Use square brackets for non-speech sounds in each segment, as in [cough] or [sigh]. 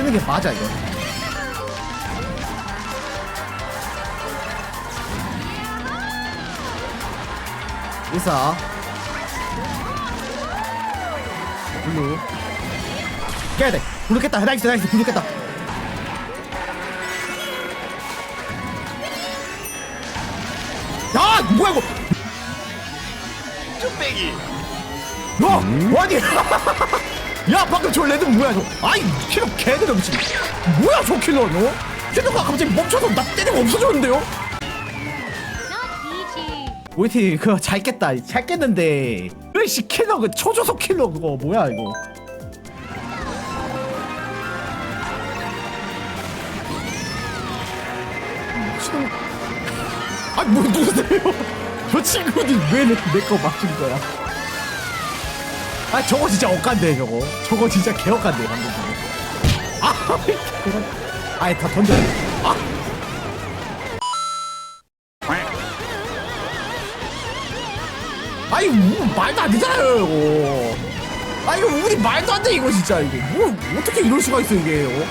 뜨는 게 맞아 이거. 있어 블루. 깨야 돼. 블루 깼다. 나이스 나이스 블루 깼다. 야 뭐야 이거? 쭈빼기. 야 아니 야 방금 저 레드 뭐야 저? 아이 킬러 개들어 미친. 뭐야 저 킬러 너? 킬러가 갑자기 멈춰서 나 때리고 없어졌는데요. 오이티 그거 잘 깼다. 잘 깼는데. 으이씨 킬러 그 초조속 킬러 그거 뭐야 이거? 미친 아니 뭐 누구세요? [laughs] 저 친구들 왜내거 맞춘 거야 아 저거 진짜 억간데 저거. 저거 진짜 개억간데 방금 저거 아 아예 다 던져 아! 아니 뭐, 말도 안 되잖아요 이거. 아 이거 우리 말도 안 돼 이거 진짜 이거. 뭐 어떻게 이럴 수가 있어 이게 어?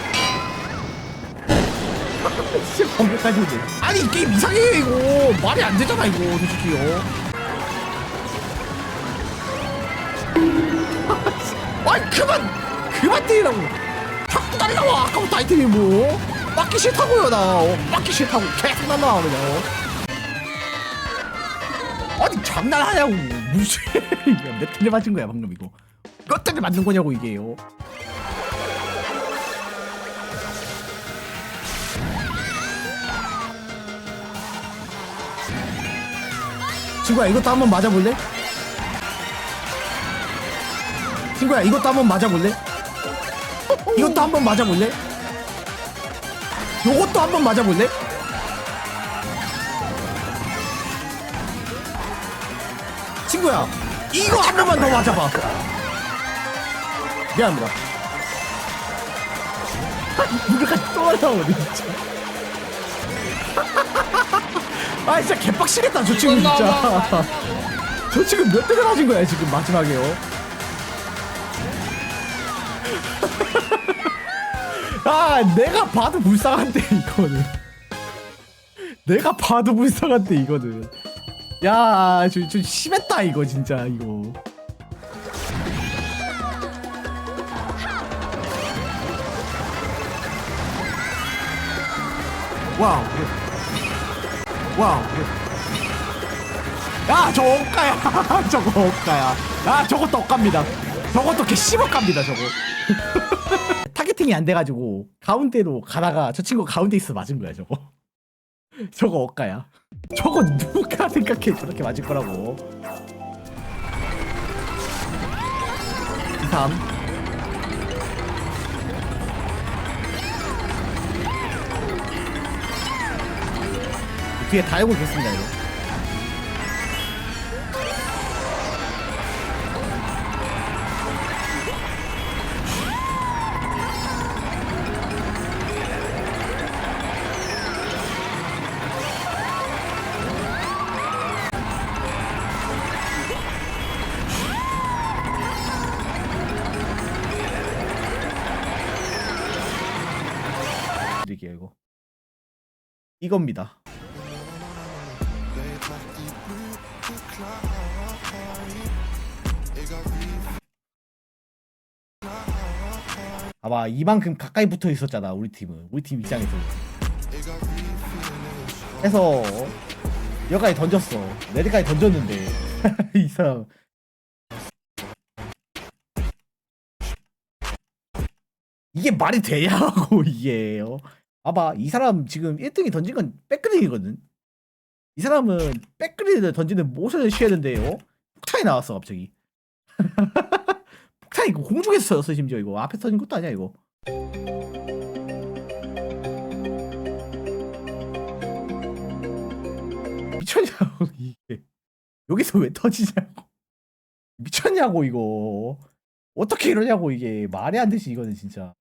[laughs] 진짜 방금까지 오네 아니 이 게임 이상해 이거. 말이 안 되잖아 이거 솔직히요 그만! 그만 때리라고! 자꾸 다리 나와! 아까부터 아이템이 뭐? 맞기 싫다고요 나. 어, 맞기 싫다고. 계속 날라와 그냥. 어. 아니 장난하냐고. 무슨 몇 대를 맞은 거야 방금 이거? 몇 대를 맞는 거냐고 이게요. 친구야 이것도 한번 맞아볼래? 친구야 이것도 한번 맞아볼래? 이것도 한번 맞아볼래? 요것도 한번 맞아볼래? 친구야 이거 한 번만 더 맞아봐 미안합니다 무게까지 또 올라오네 진짜 아 진짜 개빡치겠다 저 친구 진짜 저 친구 몇 대를 맞은 거야 지금 마지막에요 아 내가 봐도 불쌍한데 이거는 내가 봐도 불쌍한데 이거는 야, 저, 저 심했다 이거 진짜 이거. 와우. 와우. 야, 저 억가야. 저거 억가야. [laughs] 야, 저것도 억갑니다. 저것도 개 씹어갑니다, 저거. [laughs] 타겟팅이 안 돼가지고 가운데로 가다가 저 친구 가운데 있어 맞은 거야, 저거. [laughs] 저거 억가야. 저거 누가 생각해 저렇게 맞을 거라고 3 뒤에 다 알고 있겠습니다 이거 드릴게요 이거. 이겁니다. 아마 이만큼 가까이 붙어 있었잖아 우리 팀은. 우리 팀 입장에서. 해서 여기까지 던졌어. 내리까지 던졌는데. [laughs] 이 사람. 이게 말이 되냐고 이게요. 봐봐 이 사람 지금 1등이 던진 건 백그린이거든. 이 사람은 백그린을 던지는 모션을 취했는데요. 폭탄이 나왔어 갑자기. [laughs] 폭탄이 이거 공중에서 였어 심지어 이거 앞에 터진 것도 아니야 이거. 미쳤냐고 [laughs] 이게 여기서 왜 터지냐고 미쳤냐고 이거 어떻게 이러냐고 이게 말이 안 되지 이거는 진짜